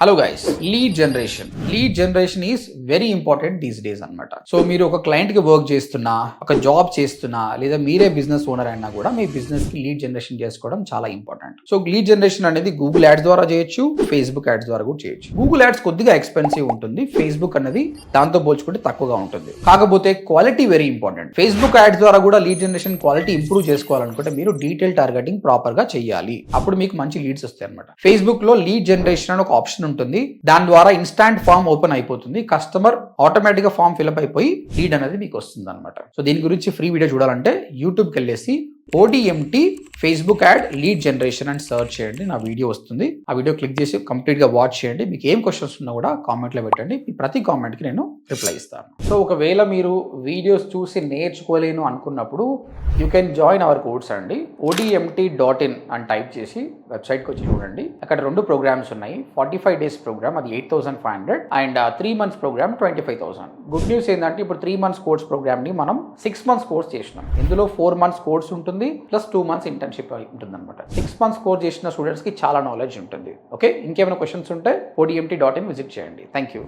Hello guys lead generation lead generation is very important these days అన్నమాట. So మీరు ఒక క్లయింట్కి వర్క్ చేస్తున్నా ఒక జాబ్ చేస్తున్నా లేదా మీరే బిజినెస్ ఓనర్ అయినా కూడా మీ బిజినెస్కి లీడ్ జనరేషన్ చేసుకోవడం చాలా ఇంపార్టెంట్ సో లీడ్ జనరేషన్ అనేది గూగుల్ యాడ్స్ ద్వారా చేయొచ్చు ఫేస్బుక్ యాడ్స్ ద్వారా కూడా చేయొచ్చు. గూగుల్ యాడ్స్ కొద్దిగా ఎక్స్పెన్సివ్ ఉంటుంది. ఫేస్బుక్ అనేది దాంతో పోల్చుకుంటే తక్కువగా ఉంటుంది. కాకపోతే quality very important Facebook ads ద్వారా కూడా లీడ్ జనరేషన్ క్వాలిటీ ఇంప్రూవ్ చేసుకోవాలనుకుంటే మీరు డీటెయిల్ టార్గెటింగ్ ప్రాపర్గా చేయాలి అప్పుడు మీకు మంచి లీడ్స్ వస్తాయి అనమాట ఫేస్బుక్లో లీడ్ జనరేషన్ అని ఒక ఆప్షన్ ఉంటుంది. దాని ద్వారా ఇన్స్టాంట్ ఫామ్ ఓపెన్ అయిపోతుంది. కస్టమర్ ఆటోమేటిక్గా ఫామ్ ఫిల్అప్ అయిపోయి లీడ్ అనేది మీకు వస్తుంది అనమాట సో దీని గురించి ఫ్రీ వీడియో చూడాలంటే యూట్యూబ్కి వెళ్ళేసి ODMT Facebook ad lead generation అని సర్చ్ చేయండి. నా వీడియో వస్తుంది. ఆ వీడియో క్లిక్ చేసి కంప్లీట్గా వాచ్ చేయండి. మీకు ఏం క్వశ్చన్స్ ఉన్నా కూడా కామెంట్లో పెట్టండి. మీ ప్రతి కామెంట్కి నేను రిప్లై ఇస్తాను. సో ఒకవేళ మీరు వీడియోస్ చూసి నేర్చుకోలేను అనుకున్నప్పుడు you can join our course అండి. ఓడిఎంటీ డాట్ ఇన్ అని టైప్ చేసి వెబ్సైట్కి వచ్చి చూడండి. అక్కడ రెండు ప్రోగ్రామ్స్ ఉన్నాయి. ఫార్టీ ఫైవ్ డేస్ ప్రోగ్రామ్ అది eight thousand five hundred and three months program twenty five thousand. Good news ఏంటంటే ఇప్పుడు త్రీ మంత్స్ కోర్స్ ప్రోగ్రామ్ని మనం సిక్స్ మంత్స్ కోర్స్ చేసినాం. ఇందులో ఫోర్ మంత్స్ కోర్స్ ఉంటుంది ప్లస్ టూ మంత్స్ ఇంటర్న్షిప్ ఉంటుంది అనమాట సిక్స్ మంత్స్ కోర్స్ చేసిన స్టూడెంట్స్కి చాలా నాలెడ్జ్ ఉంటుంది. ఓకే ఇంకేమైనా క్వశ్చన్స్ ఉంటే ఓడిఎంటీ డాట్ ఇన్ విజిట్ చేయండి. Thank you